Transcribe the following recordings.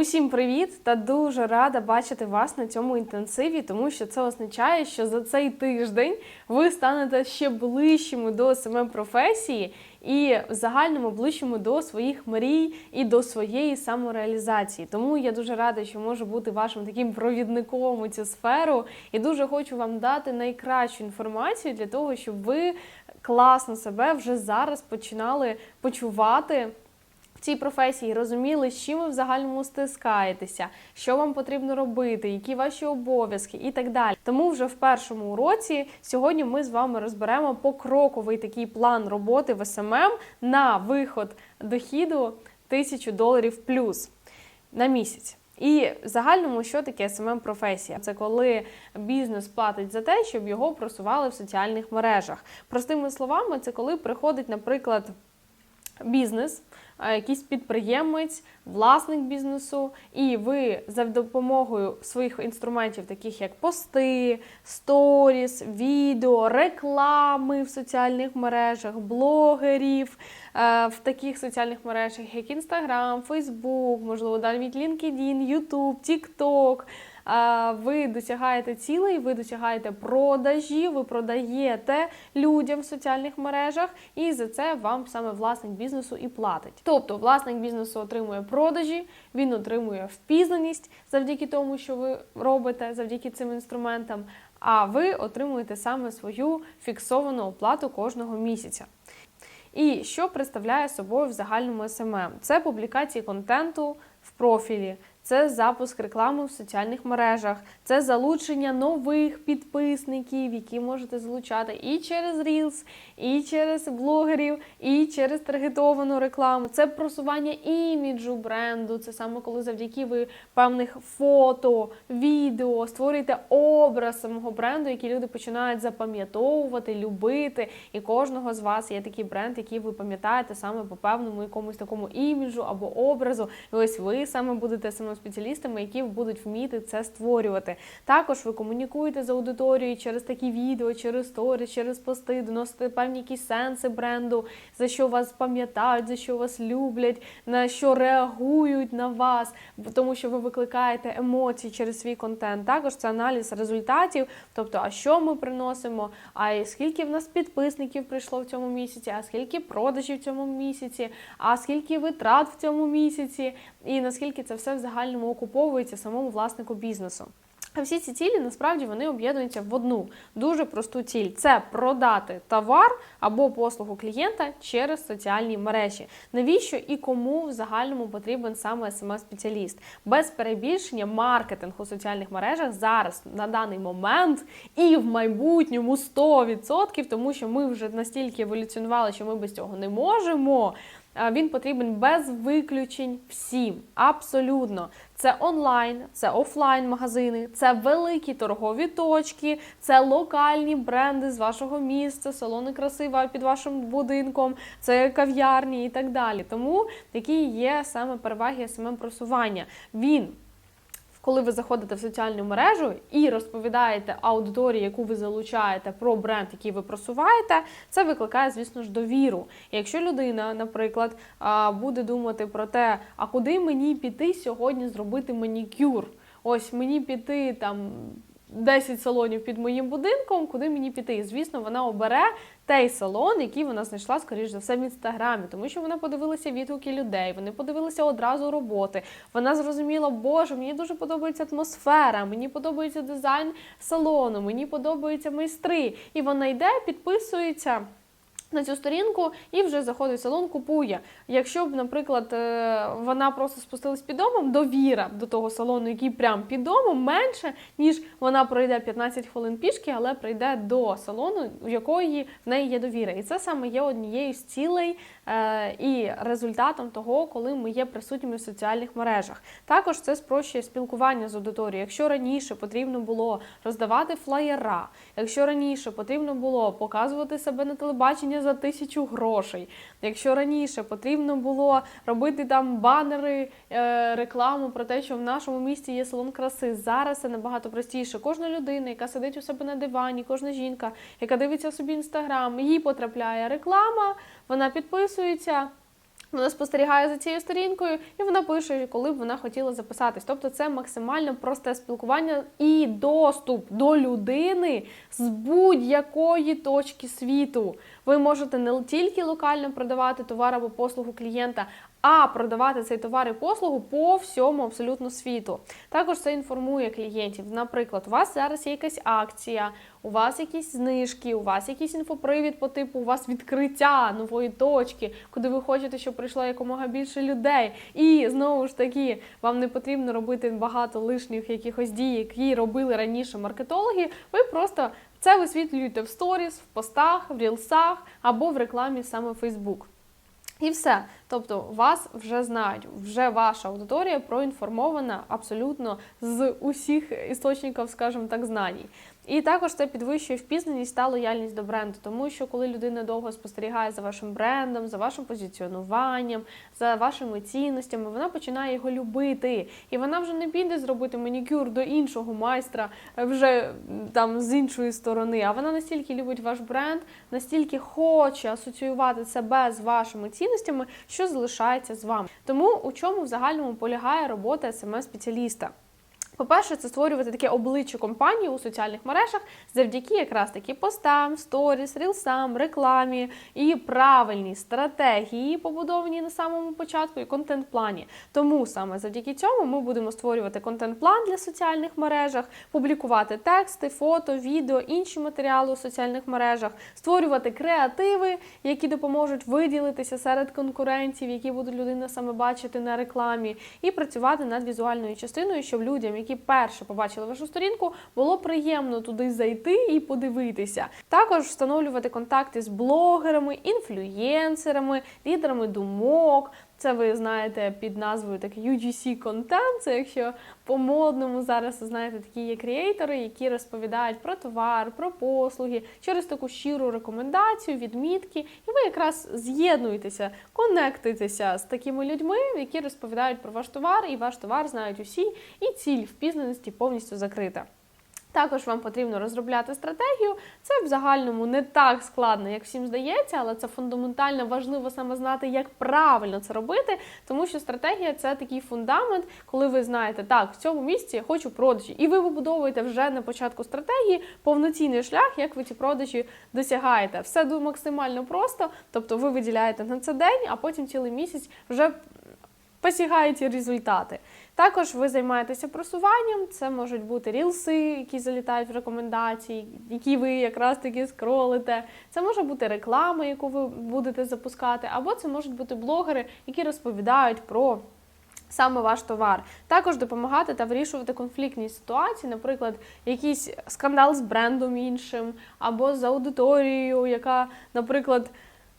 Усім привіт та дуже рада бачити вас на цьому інтенсиві, тому що це означає, що за цей тиждень ви станете ще ближчими до саме професії і в загальному ближчими до своїх мрій і до своєї самореалізації. Тому я дуже рада, що можу бути вашим таким провідником у цю сферу, і дуже хочу вам дати найкращу інформацію для того, щоб ви класно себе вже зараз починали почувати цій професії розуміли, з чим ви в загальному стискаєтеся, що вам потрібно робити, які ваші обов'язки і так далі. Тому вже в першому уроці сьогодні ми з вами розберемо покроковий такий план роботи в СММ на виход дохіду 1000 доларів плюс на місяць. І в загальному, що таке смм професія? Це коли бізнес платить за те, щоб його просували в соціальних мережах. Простими словами, це коли приходить, наприклад, бізнес, якийсь підприємець, власник бізнесу, і ви за допомогою своїх інструментів, таких як пости, сторіс, відео, реклами в соціальних мережах, блогерів е, в таких соціальних мережах, як Instagram, Facebook, можливо, навіть LinkedIn, YouTube, TikTok, ви досягаєте цілей, ви досягаєте продажі, ви продаєте людям в соціальних мережах, і за це вам саме власник бізнесу і платить. Тобто власник бізнесу отримує продажі, він отримує впізнаність завдяки тому, що ви робите, завдяки цим інструментам. А ви отримуєте саме свою фіксовану оплату кожного місяця. І що представляє собою в загальному СММ? Це публікації контенту в профілі, це запуск реклами в соціальних мережах, це залучення нових підписників, які можете залучати і через Reels, і через блогерів, і через таргетовану рекламу. Це просування іміджу бренду. Це саме коли завдяки ви певних фото, відео створюєте образ самого бренду, який люди починають запам'ятовувати, любити. І кожного з вас є такий бренд, який ви пам'ятаєте саме по певному якомусь такому іміджу або образу. І ось ви саме будете саме спеціалістами, які будуть вміти це створювати. Також ви комунікуєте з аудиторією через такі відео, через сторіс, через пости, доносите певні якісь сенси бренду, за що вас пам'ятають, за що вас люблять, на що реагують на вас, тому що ви викликаєте емоції через свій контент. Також це аналіз результатів, тобто, а що ми приносимо, а скільки в нас підписників прийшло в цьому місяці, а скільки продажів в цьому місяці, а скільки витрат в цьому місяці, і наскільки це все в загальному окуповується самому власнику бізнесу. А всі ці цілі насправді вони об'єднуються в одну дуже просту ціль: це продати товар або послугу клієнта через соціальні мережі. Навіщо і кому в загальному потрібен саме СММ-спеціаліст? Без перебільшення маркетинг у соціальних мережах зараз на даний момент і в майбутньому 100%, тому що ми вже настільки еволюціонували, що ми без цього не можемо. Він потрібен без виключень всім. Абсолютно. Це онлайн, це офлайн магазини, це великі торгові точки, це локальні бренди з вашого місця, салони красива під вашим будинком, це кав'ярні і так далі. Тому такі є саме переваги смм просування. Він коли ви заходите в соціальну мережу і розповідаєте аудиторії, яку ви залучаєте про бренд, який ви просуваєте, це викликає, звісно ж, довіру. Якщо людина, наприклад, буде думати про те, а куди мені піти сьогодні зробити манікюр, ось мені піти там. 10 салонів під моїм будинком, куди мені піти. І, звісно, вона обере той салон, який вона знайшла, скоріш за все, в інстаграмі, тому що вона подивилася відгуки людей, вони подивилися одразу роботи. Вона зрозуміла, боже, мені дуже подобається атмосфера, мені подобається дизайн салону, мені подобаються майстри. І вона йде, підписується. На цю сторінку і вже заходить в салон, купує. Якщо б, наприклад, е, вона просто спустилась під домом, довіра до того салону, який прям під домом, менше, ніж вона пройде 15 хвилин пішки, але прийде до салону, у якої в неї є довіра. І це саме є однією з цілей е, і результатом того, коли ми є присутніми в соціальних мережах. Також це спрощує спілкування з аудиторією. Якщо раніше потрібно було роздавати флаєра, якщо раніше потрібно було показувати себе на за тисячу грошей. Якщо раніше потрібно було робити там банери, е, рекламу про те, що в нашому місті є салон краси, зараз це набагато простіше. Кожна людина, яка сидить у себе на дивані, кожна жінка, яка дивиться собі інстаграм, їй потрапляє реклама, вона підписується. Вона спостерігає за цією сторінкою, і вона пише, коли б вона хотіла записатись. Тобто, це максимально просте спілкування і доступ до людини з будь-якої точки світу. Ви можете не тільки локально продавати товар або послугу клієнта, а продавати цей товар і послугу по всьому абсолютно світу. Також це інформує клієнтів. Наприклад, у вас зараз є якась акція, у вас якісь знижки, у вас якийсь інфопривід по типу, у вас відкриття нової точки, куди ви хочете, щоб прийшло якомога більше людей. І знову ж таки, вам не потрібно робити багато лишніх якихось дій, які робили раніше маркетологи. Ви просто це висвітлюєте в сторіс, в постах, в рілсах або в рекламі саме Facebook. І все. Тобто вас вже знають, вже ваша аудиторія проінформована абсолютно з усіх істочників, скажімо так, знань. І також це підвищує впізнаність та лояльність до бренду, тому що коли людина довго спостерігає за вашим брендом, за вашим позиціонуванням, за вашими цінностями, вона починає його любити. І вона вже не піде зробити манікюр до іншого майстра е, вже там з іншої сторони. А вона настільки любить ваш бренд, настільки хоче асоціювати себе з вашими цінностями, що залишається з вами. Тому у чому в загальному полягає робота smm спеціаліста по-перше, це створювати таке обличчя компанії у соціальних мережах завдяки якраз таки постам, сторіс, рілсам, рекламі і правильній стратегії, побудовані на самому початку, і контент-плані. Тому саме завдяки цьому ми будемо створювати контент-план для соціальних мережах, публікувати тексти, фото, відео, інші матеріали у соціальних мережах, створювати креативи, які допоможуть виділитися серед конкурентів, які буде людина саме бачити на рекламі, і працювати над візуальною частиною, щоб людям, які перше побачили вашу сторінку, було приємно туди зайти і подивитися. Також встановлювати контакти з блогерами, інфлюєнсерами, лідерами думок. Це ви знаєте під назвою такий UGC контент. Це якщо по-модному зараз знаєте, такі є креатори, які розповідають про товар, про послуги через таку щиру рекомендацію, відмітки, і ви якраз з'єднуєтеся, конектуєтеся з такими людьми, які розповідають про ваш товар, і ваш товар знають усі, і ціль впізнаності повністю закрита. Також вам потрібно розробляти стратегію. Це в загальному не так складно, як всім здається, але це фундаментально важливо саме знати, як правильно це робити, тому що стратегія це такий фундамент, коли ви знаєте, так, в цьому місці я хочу продажі, і ви вибудовуєте вже на початку стратегії повноцінний шлях, як ви ці продажі досягаєте. Все максимально просто, тобто ви виділяєте на це день, а потім цілий місяць вже посягаєте результати. Також ви займаєтеся просуванням, це можуть бути рілси, які залітають в рекомендації, які ви якраз таки скролите. Це може бути реклама, яку ви будете запускати, або це можуть бути блогери, які розповідають про. Саме ваш товар, також допомагати та вирішувати конфліктні ситуації, наприклад, якийсь скандал з брендом іншим, або з аудиторією, яка, наприклад,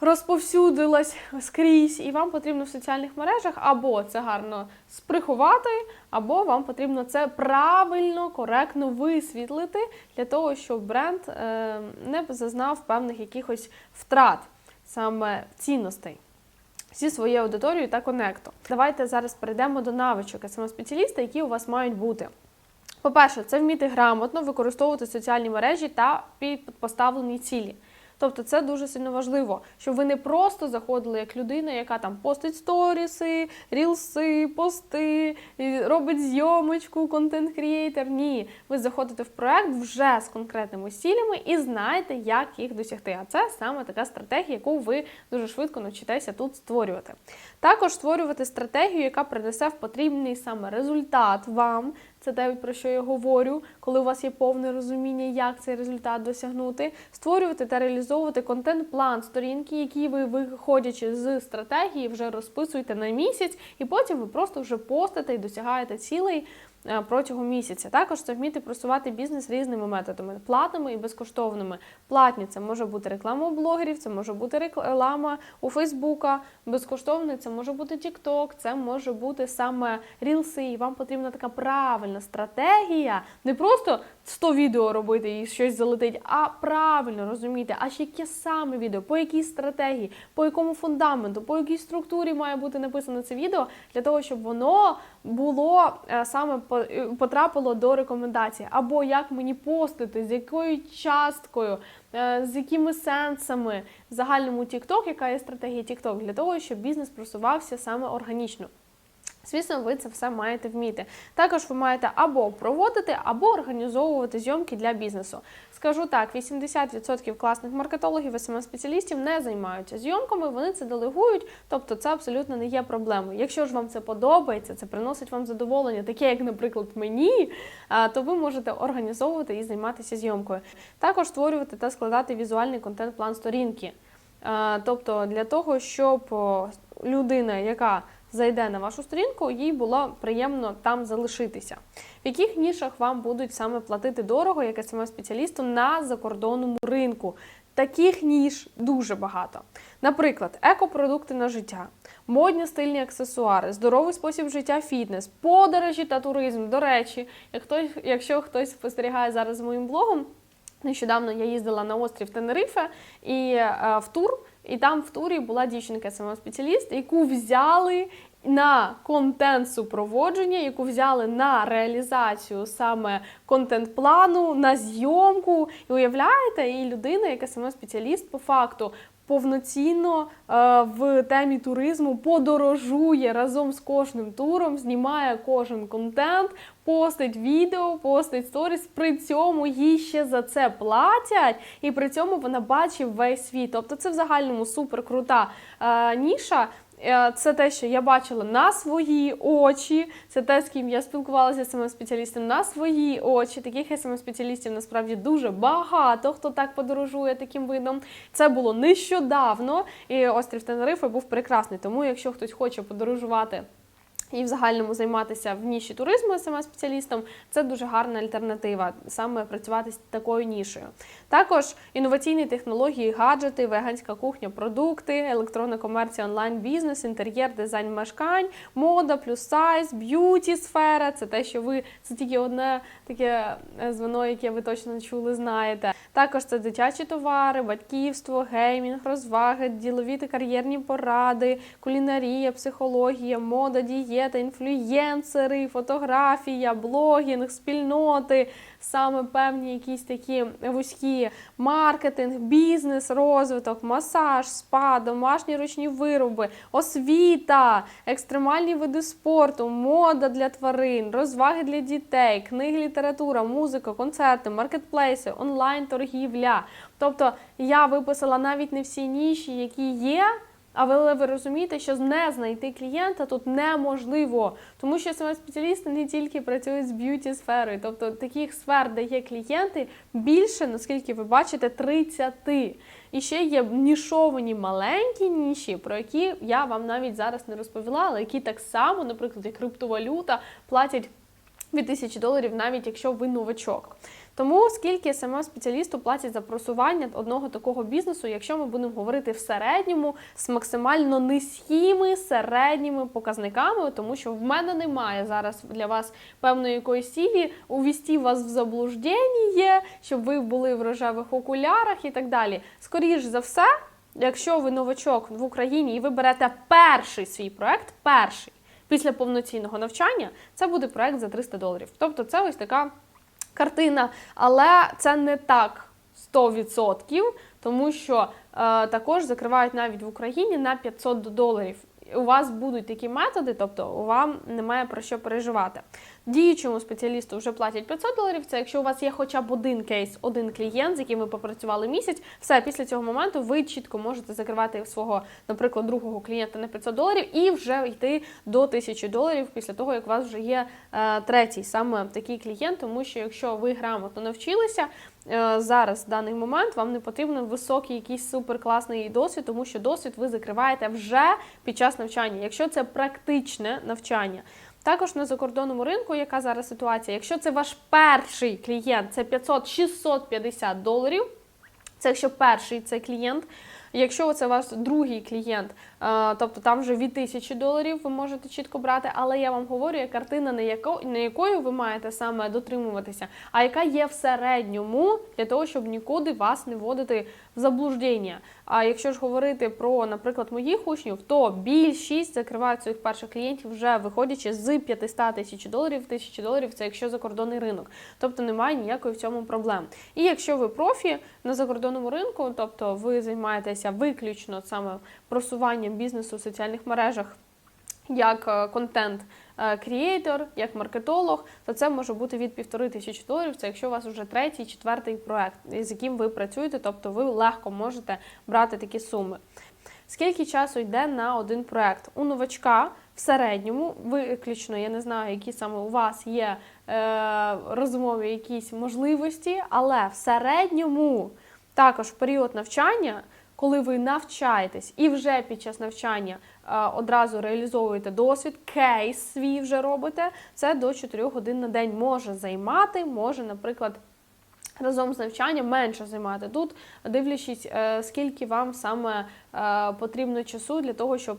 розповсюдилась скрізь, і вам потрібно в соціальних мережах або це гарно сприховати, або вам потрібно це правильно, коректно висвітлити для того, щоб бренд е, не зазнав певних якихось втрат, саме цінностей. Зі своєю аудиторією та конекту. Давайте зараз перейдемо до навичок СМ-спеціаліста, які у вас мають бути. По-перше, це вміти грамотно використовувати соціальні мережі та під поставлені цілі. Тобто це дуже сильно важливо, щоб ви не просто заходили як людина, яка там постить сторіси, рілси, пости, робить зйомочку, контент-крієйтер. Ні, ви заходите в проект вже з конкретними цілями і знаєте, як їх досягти. А це саме така стратегія, яку ви дуже швидко навчитеся тут створювати. Також створювати стратегію, яка принесе в потрібний саме результат вам. Це те, про що я говорю, коли у вас є повне розуміння, як цей результат досягнути, створювати та реалізовувати контент-план, сторінки, які ви, виходячи з стратегії, вже розписуєте на місяць, і потім ви просто вже постите і досягаєте цілей. Е, протягом місяця. Також це вміти просувати бізнес різними методами платними і безкоштовними. Платні це може бути реклама у блогерів, це може бути реклама у Фейсбука. Безкоштовний це може бути TikTok, це може бути саме рілси. І вам потрібна така правильна стратегія. Не просто 100 відео робити і щось залетить, а правильно розуміти, а ще яке саме відео, по якій стратегії, по якому фундаменту, по якій структурі має бути написано це відео, для того, щоб воно було е, саме е, потрапило до рекомендацій, або як мені постити, з якою часткою, е, з якими сенсами? В загальному TikTok, яка є стратегія TikTok, для того, щоб бізнес просувався саме органічно. Звісно, ви це все маєте вміти. Також ви маєте або проводити, або організовувати зйомки для бізнесу. Скажу так: 80% класних маркетологів і спеціалістів не займаються зйомками, вони це делегують, тобто це абсолютно не є проблемою. Якщо ж вам це подобається, це приносить вам задоволення, таке як, наприклад, мені, то ви можете організовувати і займатися зйомкою. Також створювати та складати візуальний контент-план сторінки. Тобто для того, щоб людина, яка зайде на вашу сторінку, їй було приємно там залишитися. В яких нішах вам будуть саме платити дорого, як smm спеціалісту на закордонному ринку? Таких ніж дуже багато. Наприклад, екопродукти на життя, модні стильні аксесуари, здоровий спосіб життя, фітнес, подорожі та туризм. До речі, якщо хтось спостерігає зараз за моїм блогом, Нещодавно я їздила на острів Тенерифе і е, в тур, і там в турі була дівчинка спеціаліст, яку взяли на контент супроводження, яку взяли на реалізацію саме контент-плану, на зйомку. І уявляєте, і людина, яка саме спеціаліст по факту. Повноцінно е, в темі туризму подорожує разом з кожним туром, знімає кожен контент, постить відео, постить сторіс. При цьому їй ще за це платять, і при цьому вона бачить весь світ. Тобто це в загальному супер крута е, ніша. Е, Це те, що я бачила на свої очі. Це те, з ким я спілкувалася з цими спеціалістами на свої очі. Таких см спеціалістів насправді дуже багато. Хто так подорожує таким видом. Це було нещодавно. І острів Тенерифе був прекрасний. Тому, якщо хтось хоче подорожувати. І в загальному займатися в ніші туризму саме спеціалістом це дуже гарна альтернатива, саме працювати з такою нішею. Також інноваційні технології, гаджети, веганська кухня, продукти, електронна комерція, онлайн бізнес, інтер'єр, дизайн мешкань, мода, плюс сайз, б'юті сфера. Це те, що ви це тільки одне таке е, звено, яке ви точно чули, знаєте. Також це дитячі товари, батьківство, геймінг, розваги, ділові та кар'єрні поради, кулінарія, психологія, мода, дієта, інфлюєнсери, фотографія, блогінг, спільноти, саме певні якісь такі вузькі маркетинг, бізнес, розвиток, масаж, спа, домашні ручні вироби, освіта, екстремальні види спорту, мода для тварин, розваги для дітей, книги, література, музика, концерти, маркетплейси, онлайн торгівля. Тобто я виписала навіть не всі ніші, які є. Але ви розумієте, що не знайти клієнта тут неможливо, тому що саме спеціалісти не тільки працюють з б'юті сферою, тобто таких сфер, де є клієнти, більше, наскільки ви бачите, 30. І ще є нішовані маленькі ніші, про які я вам навіть зараз не розповіла, але які так само, наприклад, як криптовалюта, платять від тисячі доларів, навіть якщо ви новачок. Тому скільки саме спеціалісту платять за просування одного такого бізнесу, якщо ми будемо говорити в середньому з максимально низькими середніми показниками, тому що в мене немає зараз для вас певної якоїсь цілі увісти вас в заблуждення, щоб ви були в рожевих окулярах і так далі. Скоріш за все, якщо ви новачок в Україні і ви берете перший свій проект, перший після повноцінного навчання, це буде проект за 300 доларів. Тобто, це ось така картина, але це не так 100%, тому що е, також закривають навіть в Україні на 500 доларів. У вас будуть такі методи, тобто вам немає про що переживати. Діючому спеціалісту вже платять 500 доларів. Це якщо у вас є хоча б один кейс, один клієнт, з яким ви попрацювали місяць, все після цього моменту ви чітко можете закривати свого, наприклад, другого клієнта на 500 доларів і вже йти до 1000 доларів після того, як у вас вже є е, третій саме такий клієнт, тому що якщо ви грамотно навчилися. е, Зараз в даний момент вам не потрібен високий якийсь суперкласний досвід, тому що досвід ви закриваєте вже під час навчання, якщо це практичне навчання. Також на закордонному ринку, яка зараз ситуація, якщо це ваш перший клієнт, це 500-650 доларів. Це якщо перший це клієнт. Якщо це ваш другий клієнт, е, тобто там вже від тисячі доларів ви можете чітко брати, але я вам говорю, є картина, не яко, не якою ви маєте саме дотримуватися, а яка є в середньому для того, щоб нікуди вас не вводити заблуждення. А якщо ж говорити про, наприклад, моїх учнів, то більшість закривають своїх перших клієнтів вже виходячи з 500 тисяч доларів, тисячі доларів, це якщо закордонний ринок, тобто немає ніякої в цьому проблем. І якщо ви профі на закордонному ринку, тобто ви займаєтеся виключно саме просуванням бізнесу в соціальних мережах як контент крієйтор, як маркетолог, то це може бути від півтори тисячі доларів. Це якщо у вас вже третій, четвертий проект, з яким ви працюєте, тобто ви легко можете брати такі суми. Скільки часу йде на один проект? У новачка в середньому, виключно, я не знаю, які саме у вас є е, розумові якісь можливості, але в середньому також період навчання. Коли ви навчаєтесь і вже під час навчання е, одразу реалізовуєте досвід, кейс свій вже робите, це до 4 годин на день може займати, може, наприклад, разом з навчанням менше займати. Тут, дивлячись, е, скільки вам саме потрібно часу для того, щоб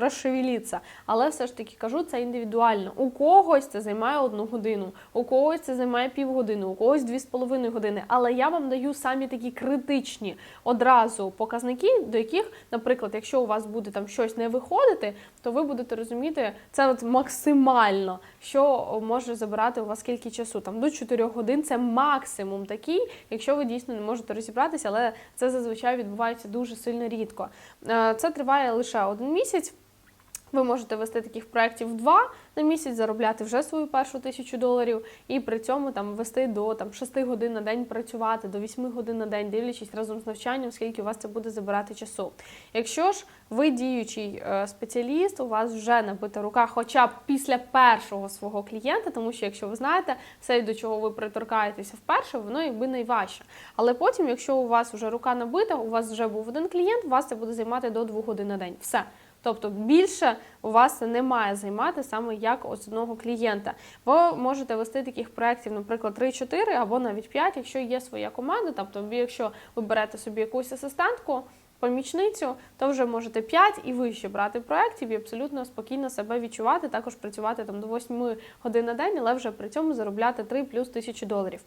розшевелитися. Але все ж таки кажу, це індивідуально. У когось це займає одну годину, у когось це займає півгодини, у когось дві з половиною години. Але я вам даю самі такі критичні одразу показники, до яких, наприклад, якщо у вас буде там щось не виходити, то ви будете розуміти це от максимально, що може забирати у вас скільки часу. Там до 4 годин це максимум такий, якщо ви дійсно не можете розібратися, але це зазвичай відбувається дуже сильно рідко. Е, Це триває лише один місяць. Ви можете вести таких проєктів два на місяць, заробляти вже свою першу тисячу доларів, і при цьому там вести до там 6 годин на день працювати, до 8 годин на день, дивлячись разом з навчанням, скільки у вас це буде забирати часу. Якщо ж ви діючий е, спеціаліст, у вас вже набита рука, хоча б після першого свого клієнта, тому що якщо ви знаєте, все, до чого ви приторкаєтеся вперше, воно якби найважче. Але потім, якщо у вас вже рука набита, у вас вже був один клієнт, у вас це буде займати до 2 годин на день. Все. Тобто більше у вас не має займати саме як з одного клієнта. Ви можете вести таких проєктів, наприклад, 3-4 або навіть 5, якщо є своя команда. Тобто, якщо ви берете собі якусь асистентку, помічницю, то вже можете 5 і вище брати проєктів і абсолютно спокійно себе відчувати, також працювати там до 8 годин на день, але вже при цьому заробляти 3 плюс тисячі доларів.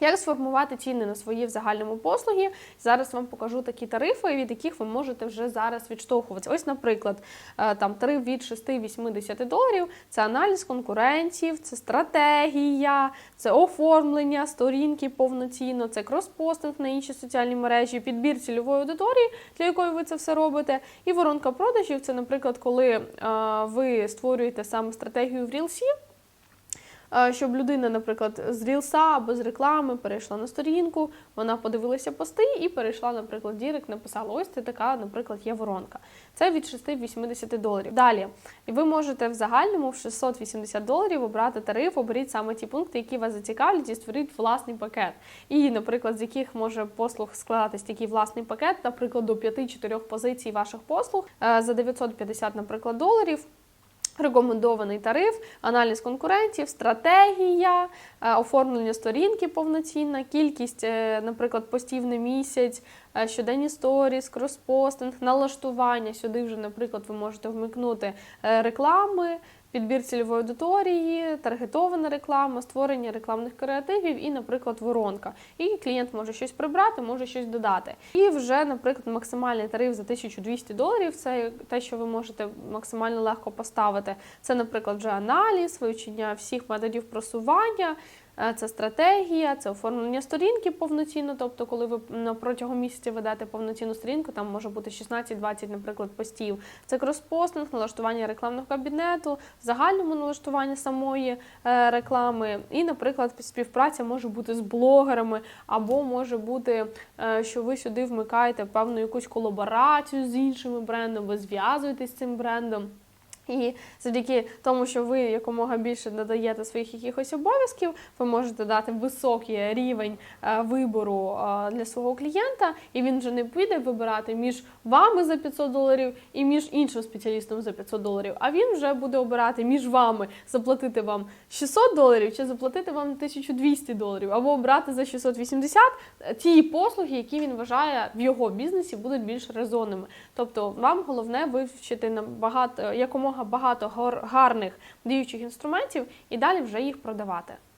Як сформувати ціни на свої в загальному послуги? Зараз вам покажу такі тарифи, від яких ви можете вже зараз відштовхуватися. Ось, наприклад, е, там тариф від 6-80 доларів це аналіз конкурентів, це стратегія, це оформлення сторінки повноцінно, це кроспостинг на інші соціальні мережі, підбір цільової аудиторії, для якої ви це все робите. І воронка продажів це, наприклад, коли е, ви створюєте саме стратегію в Рілсі. Е, щоб людина, наприклад, з рілса або з реклами перейшла на сторінку, вона подивилася пости і перейшла, наприклад, в Дірект, написала: ось це така, наприклад, є воронка. Це від 6-80 доларів. Далі ви можете в загальному в 680 доларів обрати тариф, оберіть саме ті пункти, які вас зацікавлять, і створіть власний пакет. І, наприклад, з яких може послуг складатись такий власний пакет, наприклад, до 5-4 позицій ваших послуг е, за 950, наприклад, доларів. Рекомендований тариф, аналіз конкурентів, стратегія, е, оформлення сторінки повноцінна, кількість, е, наприклад, постів на місяць, е, щоденні сторіс, кроспостинг, налаштування. Сюди вже, наприклад, ви можете вмикнути реклами, підбір цільової аудиторії, таргетована реклама, створення рекламних креативів і, наприклад, воронка. І клієнт може щось прибрати, може щось додати. І вже, наприклад, максимальний тариф за 1200 доларів це те, що ви можете максимально легко поставити. Це, наприклад, вже аналіз, вивчення всіх методів просування. Е, Це стратегія, це оформлення сторінки повноцінно. Тобто, коли ви на протягом місяця ведете повноцінну сторінку, там може бути 16-20, наприклад, постів. Це кроспостинг, налаштування рекламного кабінету, загальному налаштування самої е, реклами. І, наприклад, співпраця може бути з блогерами, або може бути, е, що ви сюди вмикаєте певну якусь колаборацію з іншими брендами, ви зв'язуєтесь з цим брендом. І завдяки тому, що ви якомога більше надаєте своїх якихось обов'язків, ви можете дати високий рівень е, вибору е, для свого клієнта, і він вже не піде вибирати між вами за 500 доларів і між іншим спеціалістом за 500 доларів. А він вже буде обирати між вами заплатити вам 600 доларів чи заплатити вам 1200 доларів, або обрати за 680 ті послуги, які він вважає в його бізнесі будуть більш резонними. Тобто вам головне вивчити на багато якомога багато гар- гарних діючих інструментів і далі вже їх продавати.